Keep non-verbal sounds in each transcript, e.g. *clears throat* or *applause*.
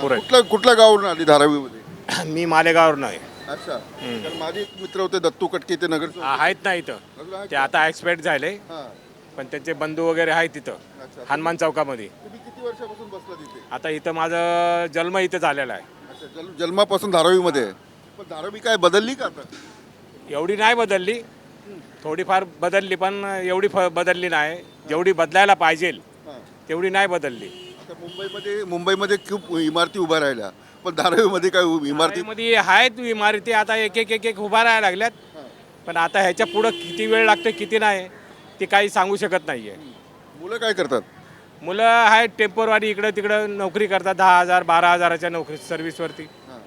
पुरे कुठल्या गावावरून आली धारावीमध्ये? *clears throat* मी मालेगाववरून आहे. अच्छा. तर माझे एक मित्र होते दत्तू कटके ते नगर आहेत ना इथं. ते आता एक्सपायर्ड झाले. पण त्यांचे बंधू वगैरे आहेत तिथं अच्छा. हनुमान चौकामध्ये. तुम्ही किती वर्षापासून बसला तिथे आता इथं माझं जन्म इथं झालेला आहे. अच्छा जन्मापासून धारावीमध्ये आहे. पण धारावी काय बदलली का आता? एवढी नाही बदलली. थोडीफार बदलली पण एवढी फ बदलली नाही. जेवढी बदलायला पाहिजे हां. तेवढी नाही बदलली. आता मुंबईमध्ये मुंबईमध्ये खूप इमारती उभ्या राहिल्या. पण धारावीमध्ये काय इमारती मध्ये आहेत इमारती आता एक एक एक एक उभा राहायला लागल्यात. पण आता ह्याच्या पुढं किती वेळ लागतो किती नाही ते काही सांगू शकत नाही आहे मुलं काय करतात? मुलं आहेत टेम्पोरवारी इकडं तिकडं नोकरी करतात दहा हजार बारा हजाराच्या नोकरी सर्व्हिसवरती. हां.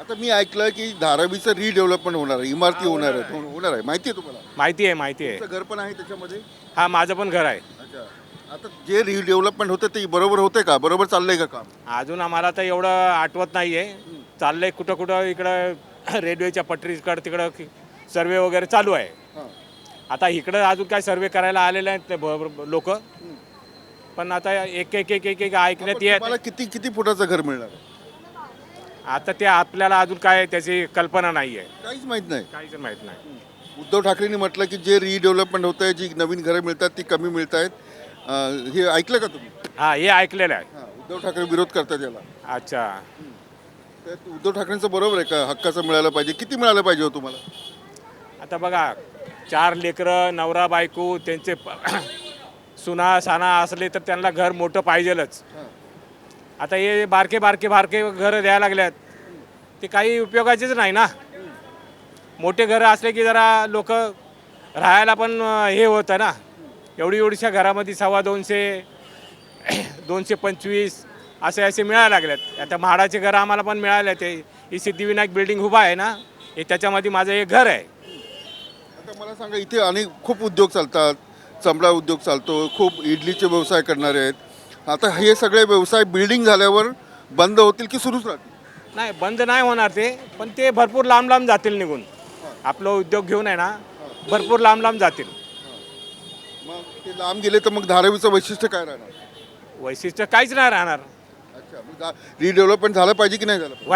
आता मी ऐकलं की धारावीचं रिडेव्हलपमेंट होणार आहे इमारती होणार आहे. होणार आहे. माहिती आहे तुम्हाला? माहिती आहे माहिती आहे. तुमचं घर पण आहे त्याच्यामध्ये? हा माझं पण घर आहे. अच्छा. आता जे रिडेव्हलपमेंट होतं ते बरोबर होते का? बरोबर चाललंय का काम? अजून आम्हाला तर एवढं आठवत नाही आहे चाललंय कुठं कुठं इकडं *laughs* रेल्वेच्या पटरीकडं तिकडं सर्वे वगैरे चालू आहे. आता इकडं अजून काय सर्वे करायला आलेले आहेत लोक. पण आता एक एक एक एक एक ऐकण्यात येत तुम्हाला किती किती फुटाचं घर मिळणार? आता ते आपल्याला अजून काय त्याची कल्पना नाही आहे काहीच माहीत नाही. काहीच माहीत नाही. उद्धव ठाकरेंनी म्हटलं की जे रिडेव्हलपमेंट होत आहे जी नवीन घरं मिळतात ती कमी मिळत आहेत अं, हे ऐकलं का तुम्ही? हा हे ऐकलेलं आहे. हां उद्धव ठाकरे विरोध करतात याला. अच्छा. तर उद्धव ठाकरेंचं बरोबर आहे का? हक्काचं मिळालं पाहिजे. किती मिळालं पाहिजे हो तुम्हाला? आता बघा चार लेकरं नवरा बायको त्यांचे प- *clears throat* सुना साना असले तर त्यांना घर मोठं पाहिजेलच. हां. आता हे बारके बारके बारके घरं द्यायला लागल्यात. ते काही उपयोगाचेच नाही ना. मोठे घरं असले की जरा लोक राहायला पण अं, हे होतं ना. एवढी एवढीशा घरामध्ये सव्वा दोनशे दोनशे पंचवीस असे असे मिळायला लागल्यात आता म्हाडाचे घरं आम्हाला पण मिळाले ते. ही सिद्धिविनायक बिल्डिंग उभा आहे ना हे त्याच्यामध्ये माझं एक घर आहे. आता मला सांगा इथे अनेक खूप उद्योग चालतात. चमडा उद्योग चालतो खूप इडलीचे व्यवसाय करणारे आहेत. आता हे सगळे व्यवसाय बिल्डिंग झाल्यावर बंद होतील की सुरूच राहतील? नाही बंद नाही होणार ते पण ते भरपूर लांब लांब जातील निघून. आपलं उद्योग घेऊन आहे ना भरपूर लांब लांब जातील. मग ते लांब गेले तर मग धारावीचं वैशिष्ट्य काय राहणार वैशिष्ट्य काहीच नाही राहणार अच्छा मग रिडेव्हलपमेंट झालं पाहिजे की नाही झालं पाहिजे?